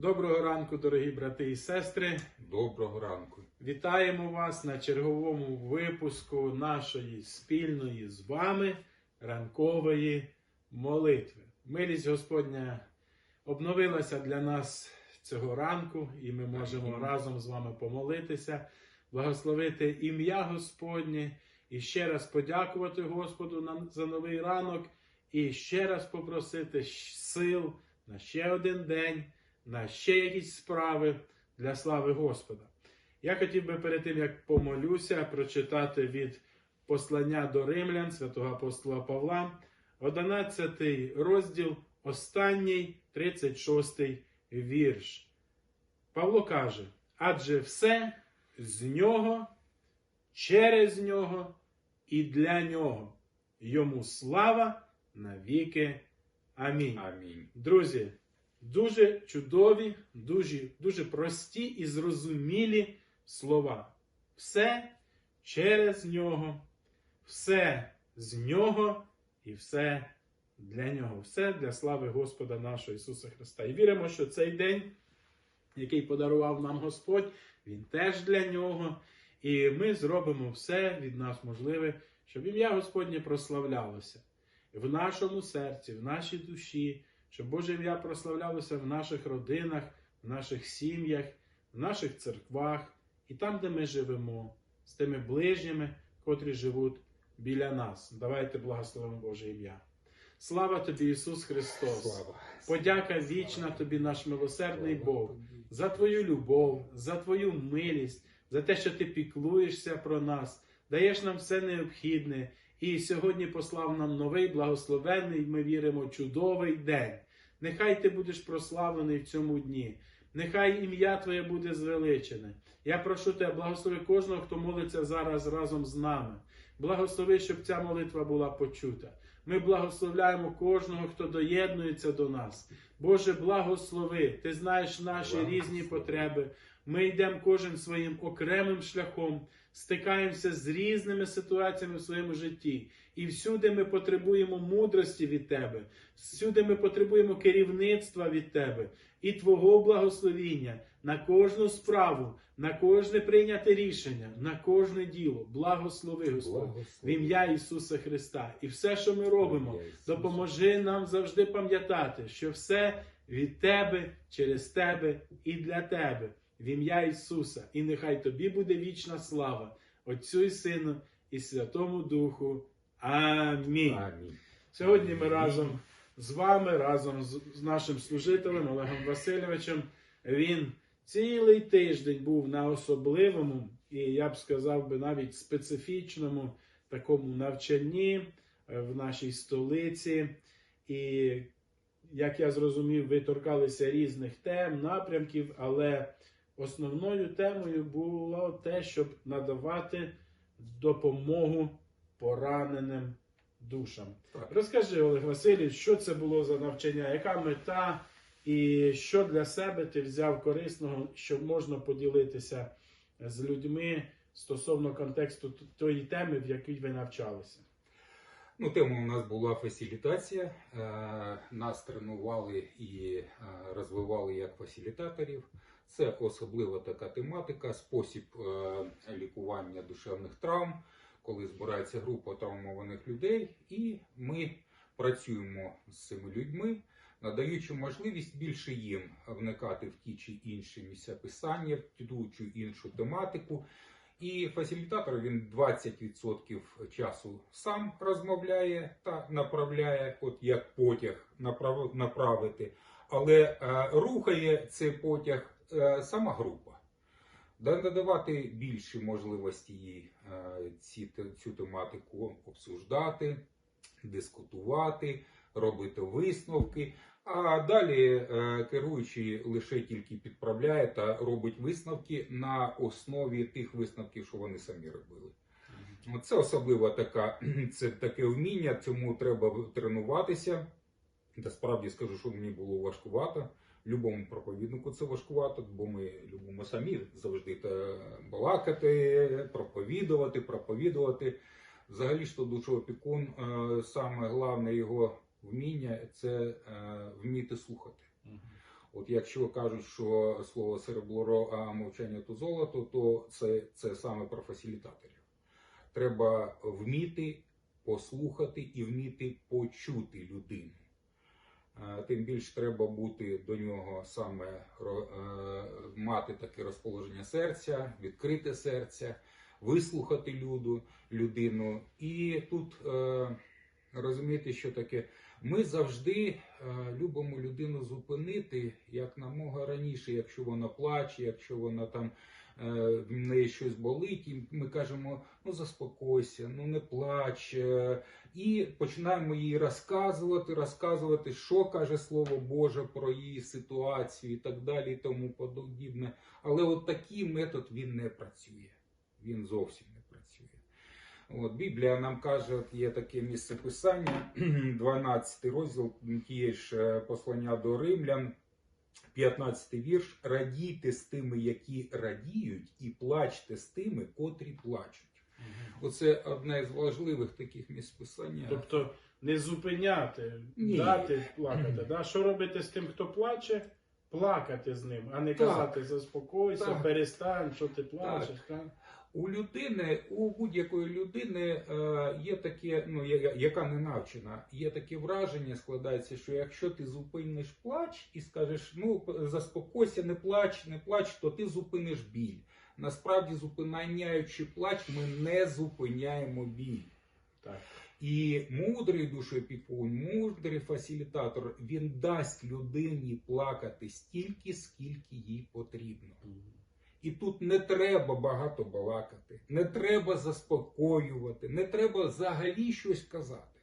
Доброго ранку, дорогі брати і сестри. Доброго ранку. Вітаємо вас на черговому випуску нашої спільної з вами ранкової молитви. Милість Господня обновилася для нас цього ранку, і ми можемо Амінь. разом з вами помолитися, благословити ім'я Господнє і ще раз подякувати Господу нам за новий ранок, і ще раз попросити сил на ще один день, на ще якісь справи для слави Господа. Я хотів би перед тим, як помолюся, прочитати від послання до римлян святого апостола Павла, 11 розділ, останній 36 вірш. Павло каже: адже все з нього, через нього і для нього. Йому слава навіки. Амінь. Амінь. Друзі, дуже чудові, дуже, дуже прості і зрозумілі слова. Все через нього, все з нього і все для нього. Все для слави Господа нашого Ісуса Христа. І віримо, що цей день, який подарував нам Господь, він теж для нього. І ми зробимо все від нас можливе, щоб ім'я Господнє прославлялося в нашому серці, в нашій душі, щоб Боже ім'я прославлялося в наших родинах, в наших сім'ях, в наших церквах і там, де ми живемо, з тими ближніми, котрі живуть біля нас. Давайте благословимо Боже ім'я. Слава тобі, Ісус Христос! Слава. Подяка вічна тобі, наш милосердний Бог, за твою любов, за твою милість, за те, що ти піклуєшся про нас, даєш нам все необхідне. І сьогодні послав нам новий, благословенний, ми віримо, чудовий день. Нехай ти будеш прославлений в цьому дні. Нехай ім'я Твоє буде звеличене. Я прошу тебе, благослови кожного, хто молиться зараз разом з нами. Благослови, щоб ця молитва була почута. Ми благословляємо кожного, хто доєднується до нас. Боже, благослови. Ти знаєш наші різні потреби. Ми йдемо кожен своїм окремим шляхом, стикаємося з різними ситуаціями в своєму житті. І всюди ми потребуємо мудрості від Тебе, всюди ми потребуємо керівництва від Тебе і Твого благословіння на кожну справу, на кожне прийняте рішення, на кожне діло. Благослови, Господь, в ім'я Ісуса Христа. І все, що ми робимо, допоможи нам завжди пам'ятати, що все від Тебе, через Тебе і для Тебе, в ім'я Ісуса. І нехай Тобі буде вічна слава, Отцю і Сину і Святому Духу. Амінь. Амінь. Сьогодні ми разом з вами, разом з, нашим служителем Олегом Васильовичем. Він цілий тиждень був на особливому і я б сказав би навіть специфічному такому навчанні е, в нашій столиці. І як я зрозумів, ви торкалися різних тем, напрямків, але основною темою було те, щоб надавати допомогу пораненим душам. Так. Розкажи, Олег Васильович, що це було за навчання, яка мета і що для себе ти взяв корисного, що можна поділитися з людьми стосовно контексту тої теми, в якій ви навчалися? Ну, тема у нас була фасилітація. Е, Нас тренували і е, розвивали як фасилітаторів. Це особлива така тематика, спосіб е, лікування душевних травм, коли збирається група травмованих людей, і ми працюємо з цими людьми, надаючи можливість більше їм вникати в ті чи інші місця писання, в ту чи іншу тематику. І фасилітатор він 20% часу сам розмовляє та направляє, от як потяг направ- направити, але е, рухає цей потяг сама група. Да- Надавати більші можливості їй е, ці, цю тематику обсуждати, дискутувати, робити висновки. А далі е, керуючий лише тільки підправляє та робить висновки на основі тих висновків, що вони самі робили. Це особливо така, це таке вміння, цьому треба тренуватися. Та справді скажу, що мені було важкувато. Любому проповіднику це важкувато, бо ми любимо самі завжди балакати, проповідувати, проповідувати. Взагалі то душоопікун, е, саме головне його вміння це е, вміти слухати. От якщо кажуть, що слово серебро, а мовчання то золото, то це, це саме про фасилітаторів. Треба вміти послухати і вміти почути людину. Е, Тим більше треба бути до нього саме е, мати таке розположення серця, відкрите серця, вислухати люду, людину. І тут е, розумієте, що таке. Ми завжди любимо людину зупинити як намога раніше, якщо вона плаче, якщо вона там в неї щось болить, і ми кажемо: ну заспокойся, ну не плач. е, І починаємо їй розказувати, розказувати, що каже Слово Боже про її ситуацію і так далі, і тому подібне. Але от такий метод він не працює. Він зовсім не працює. От, Біблія нам каже, є таке місце писання, 12 розділ тієї ж е, послання до римлян, 15 вірш. Радійте з тими, які радіють, і плачте з тими, котрі плачуть. Оце одне з важливих таких місць писання. Тобто не зупиняти, Ні. дати плакати. Да? Що робити з тим, хто плаче? Плакати з ним, а не Так. казати заспокойся, Так. перестань, що ти плачеш. Так. У людини, у будь-якої людини е, є таке, ну яка не навчена, є таке враження, складається, що якщо ти зупиниш плач і скажеш, ну заспокойся, не плач, не плач, то ти зупиниш біль. Насправді, зупиняючи плач, ми не зупиняємо біль. Так. І мудрий душопікун, мудрий фасилітатор, він дасть людині плакати стільки, скільки їй потрібно. І тут не треба багато балакати, не треба заспокоювати, не треба взагалі щось казати.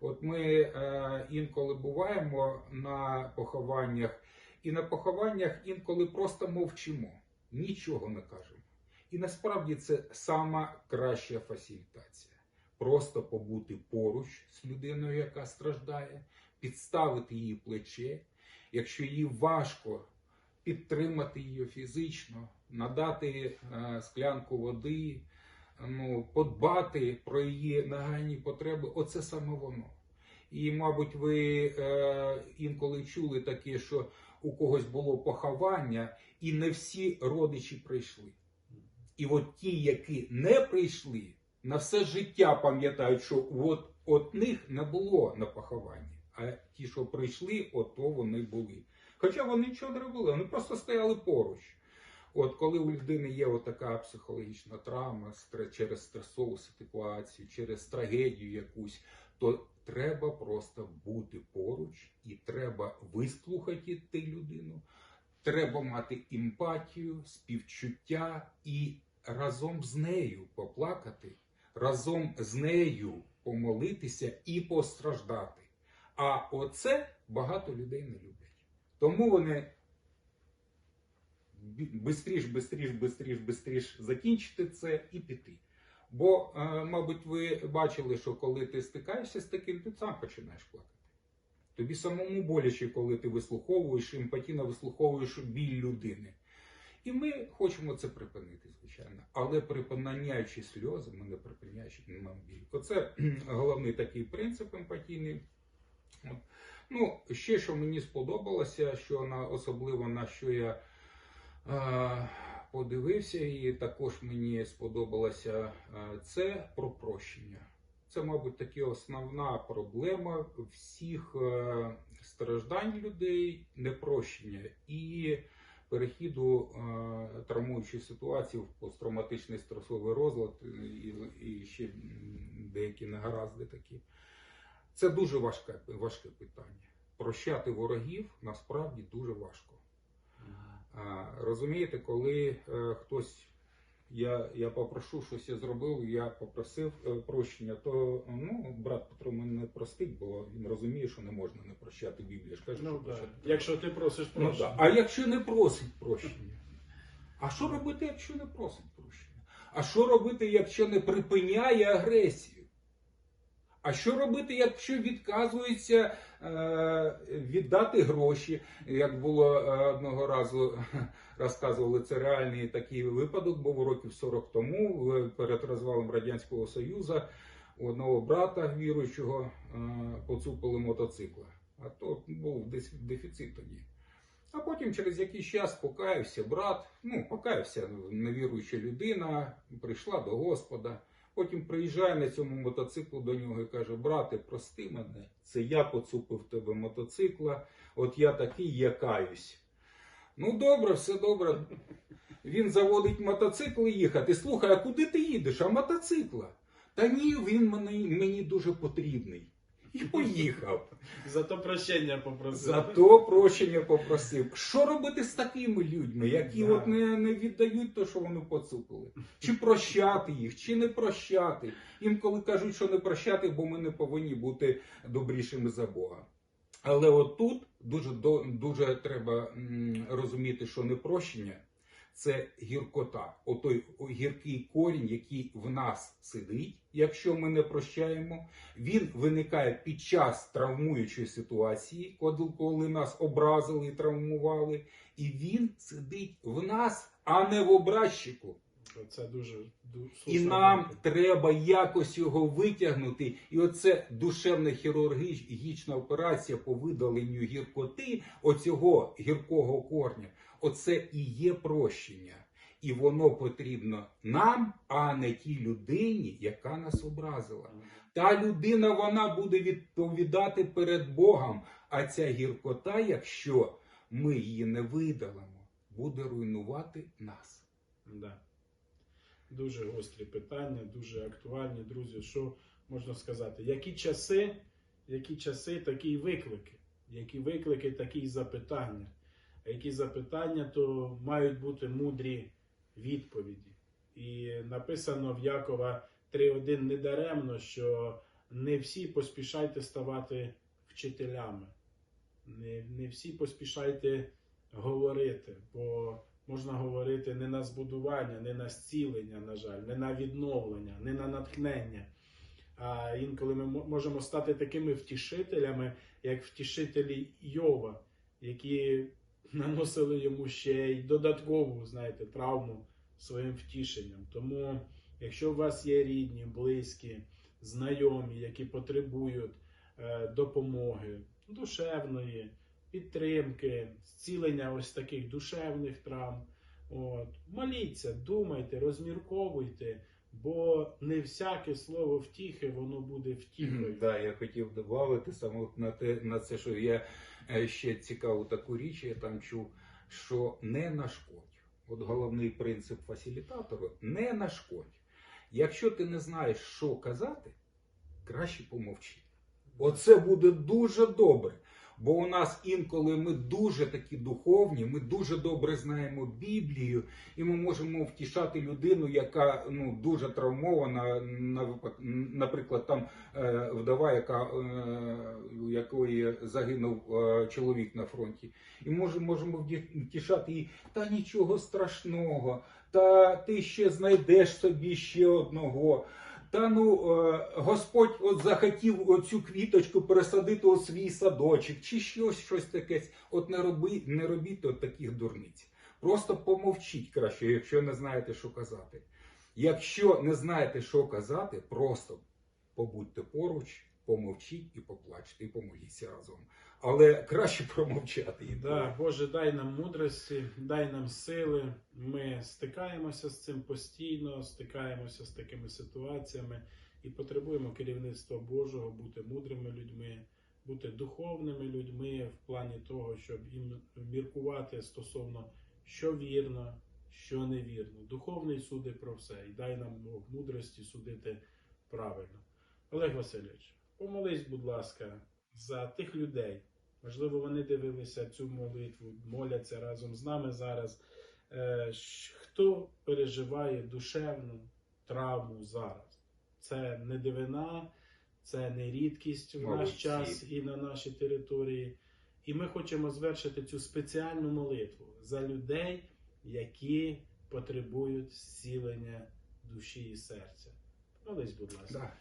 От ми е, інколи буваємо на похованнях, і на похованнях інколи просто мовчимо, нічого не кажемо. І насправді це сама краща фасилітація. Просто побути поруч з людиною, яка страждає, підставити її плече. Якщо їй важко підтримати її фізично, надати е, склянку води, ну, подбати про її нагальні потреби, оце саме воно. І, мабуть, ви е, інколи чули таке, що у когось було поховання, і не всі родичі прийшли. І от ті, які не прийшли, на все життя пам'ятають, що от, от них не було на похованні, а ті, що прийшли, ото вони були. Хоча вони нічого не робили, вони просто стояли поруч. От коли у людини є така психологічна травма через стресову ситуацію, через трагедію якусь, то треба просто бути поруч і треба вислухати ту людину. Треба мати емпатію, співчуття і разом з нею поплакати, разом з нею помолитися і постраждати. А оце багато людей не люблять. Тому вони бистріш, бистріш, бистріш, бистріш закінчити це і піти. Бо, е, мабуть, ви бачили, що коли ти стикаєшся з таким, ти сам починаєш плакати. Тобі самому боляче, коли ти вислуховуєш, емпатійно вислуховуєш біль людини. І ми хочемо це припинити, звичайно. Але припиняючи сльози, ми не припиняючи біль. Оце головний такий принцип емпатійний. Ну, ще що мені сподобалося, що на особливо на що я е, подивився, і також мені сподобалося е, це про прощення. Це, мабуть, таки основна проблема всіх е, страждань людей, непрощення і перехіду е, травмуючої ситуації в посттравматичний стресовий розлад і, і ще деякі негаразди такі. Це дуже важке, важке питання. Прощати ворогів насправді дуже важко. А, Розумієте, коли е, хтось, я, я попрошу щось я зробив, я попросив е, прощення, то ну, брат Петро мене не простить, бо він розуміє, що не можна не прощати Біблія ж каже, Ну, що да. прощати. Якщо ти просиш Ну, да. прощення. А якщо не просить прощення? А що робити, якщо не просить прощення? А що робити, якщо не припиняє агресію? А що робити, якщо відказується е, віддати гроші? Як було е, одного разу розказували, це реальний такий випадок, був років 40 тому перед розвалом Радянського Союзу у одного брата віруючого е, поцупили мотоцикла. А то був десь дефіцит тоді. А потім через якийсь час покаявся брат, ну, покаявся невіруюча людина, прийшла до Господа. Потім приїжджає на цьому мотоциклу до нього і каже: Брате, прости мене, це я поцупив тебе мотоцикла, от я такий, я каюсь. Ну, добре, все добре. Він заводить мотоцикл їхати. Слухай, а куди ти їдеш? А мотоцикла? Та ні, він мені, мені дуже потрібний. І поїхав. Зато прощення попросив. Зато прощення попросив. Що робити з такими людьми, які Да. от не, не віддають те, що вони поцупили? Чи прощати їх, чи не прощати? Інколи кажуть, що не прощати, бо ми не повинні бути добрішими за Бога. Але от тут дуже, дуже треба розуміти, що непрощення це гіркота, отой гіркий корінь, який в нас сидить, якщо ми не прощаємо. Він виникає під час травмуючої ситуації, коли, коли нас образили і травмували, і він сидить в нас, а не в образчику. Це дуже, дуже І нам треба якось його витягнути. І оце душевна хірургічна операція по видаленню гіркоти, оцього гіркого корня. Оце і є прощення. І воно потрібно нам, а не тій людині, яка нас образила. Та людина вона буде відповідати перед Богом. А ця гіркота, якщо ми її не видалимо, буде руйнувати нас. Да. Дуже гострі питання, дуже актуальні, друзі. Що можна сказати? Які часи, які часи, такі виклики. Які виклики, такі запитання. Які запитання, то мають бути мудрі відповіді. І написано в Якова 3.1 недаремно, що не всі поспішайте ставати вчителями. Не, не всі поспішайте говорити, бо можна говорити не на збудування, не на зцілення, на жаль, не на відновлення, не на натхнення. А інколи ми можемо стати такими втішителями, як втішителі Йова, які наносили йому ще й додаткову, знаєте, травму своїм втішенням. Тому, якщо у вас є рідні, близькі, знайомі, які потребують е, допомоги душевної, підтримки, зцілення ось таких душевних травм. От. Моліться, думайте, розмірковуйте, бо не всяке слово втіхи, воно буде втіхою. Да, я хотів додати саме на те на це, що я ще цікаву таку річ, я там чув, що не нашкодь. От головний принцип фасилітатору не нашкодь. Якщо ти не знаєш, що казати, краще помовчи. Оце буде дуже добре. Бо у нас інколи ми дуже такі духовні, ми дуже добре знаємо Біблію, і ми можемо втішати людину, яка ну дуже травмована. Наприклад, там е, вдова, яка е, у якої загинув е, чоловік на фронті, і може, можемо втішати її, та нічого страшного, та ти ще знайдеш собі ще одного. Та ну е, Господь от захотів оцю квіточку пересадити у свій садочок, чи щось, щось таке. От не роби, не робіть от таких дурниць. Просто помовчіть краще, якщо не знаєте, що казати. Якщо не знаєте, що казати, просто побудьте поруч, помовчіть і поплачте, і помоліться разом. Але краще промовчати. Да, Боже, дай нам мудрості, дай нам сили. Ми стикаємося з цим постійно, стикаємося з такими ситуаціями і потребуємо керівництва Божого, бути мудрими людьми, бути духовними людьми в плані того, щоб їм міркувати стосовно що вірно, що невірно. Духовний суди про все. І дай нам Бог мудрості судити правильно. Олег Васильович, помолись, будь ласка, за тих людей. Можливо, вони дивилися цю молитву, моляться разом з нами зараз. Е, Хто переживає душевну травму зараз? Це не дивина, це не рідкість в наш час і на нашій території. І ми хочемо звершити цю спеціальну молитву за людей, які потребують зцілення душі і серця. Молись, будь ласка. Да.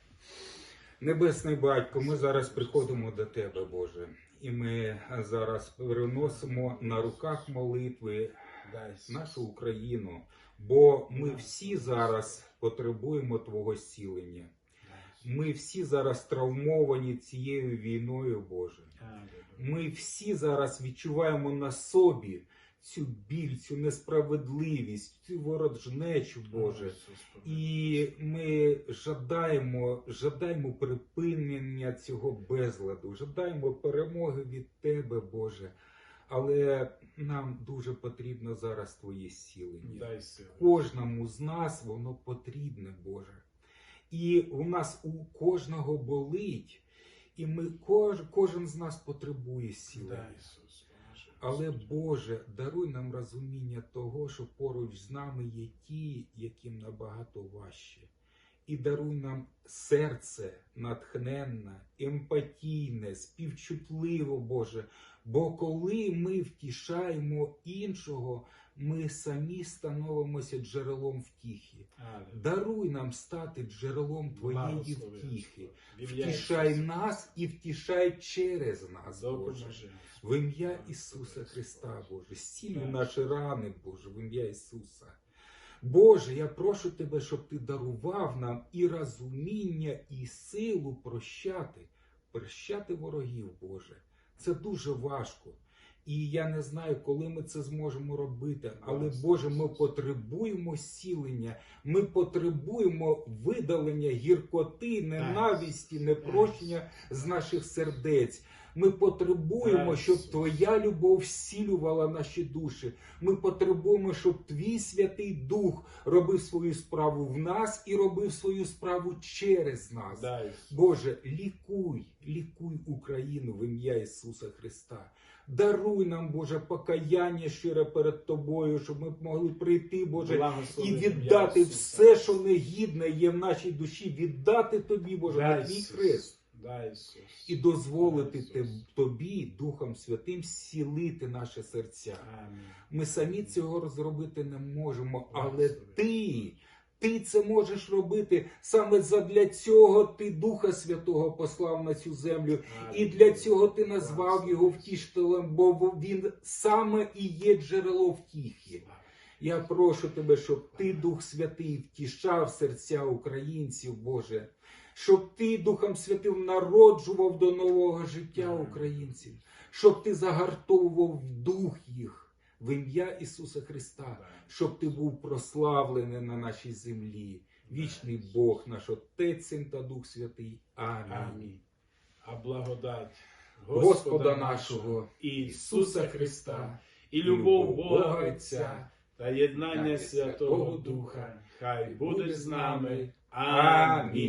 Небесний батько, ми зараз приходимо до тебе, Боже, і ми зараз переносимо на руках молитви нашу Україну, бо ми всі зараз потребуємо Твого зцілення. Ми всі зараз травмовані цією війною, Боже. Ми всі зараз відчуваємо на собі цю біль, цю несправедливість, цю ворожнечу, Боже. І ми жадаємо, жадаємо припинення цього безладу, жадаємо перемоги від Тебе, Боже. Але нам дуже потрібно зараз Твоє зцілення. Дай. Кожному з нас воно потрібне, Боже. І у нас у кожного болить, і ми кож, кожен з нас потребує поможи. Але Боже, даруй нам розуміння того, що поруч з нами є ті, яким набагато важче. І даруй нам серце натхненне, емпатійне, співчутливо, Боже. Бо коли ми втішаємо іншого, ми самі становимося джерелом втіхи. Даруй нам стати джерелом Твоєї втіхи. Втішай нас і втішай через нас, Боже. В ім'я Ісуса Христа, Боже, зцілюй наші рани, Боже, в ім'я Ісуса. Боже, я прошу Тебе, щоб Ти дарував нам і розуміння, і силу прощати, прощати ворогів, Боже. Це дуже важко. І я не знаю, коли ми це зможемо робити. Але, Боже, ми потребуємо зцілення, ми потребуємо видалення гіркоти, ненависті, непрощення з наших сердець. Ми потребуємо, щоб Твоя любов зцілювала наші душі. Ми потребуємо, щоб Твій Святий Дух робив свою справу в нас і робив свою справу через нас. Боже, лікуй, лікуй Україну в ім'я Ісуса Христа. Даруй нам, Боже, покаяння щире перед Тобою, щоб ми могли прийти, Боже, і віддати все, що негідне є в нашій душі, віддати Тобі, Боже, на твій хрест. І дозволити. Тобі, Духом Святим, зцілити наше серця. Ми самі цього зробити не можемо, але ти, ти це можеш робити. Саме задля цього ти Духа Святого послав на цю землю. І для цього ти назвав його втішителем, бо він саме і є джерело втіхи. Я прошу тебе, щоб ти, Дух Святий, втішав серця українців, Боже, щоб ти Духом Святим народжував до нового життя українців, щоб ти загартовував дух їх в ім'я Ісуса Христа, щоб ти був прославлений на нашій землі. Вічний Бог, наш Отець Син та Дух Святий. Амінь. Амінь. А благодать Господа нашого Ісуса Христа і любов Бога Отця та єднання Святого Духа. Хай буде з нами. Амінь.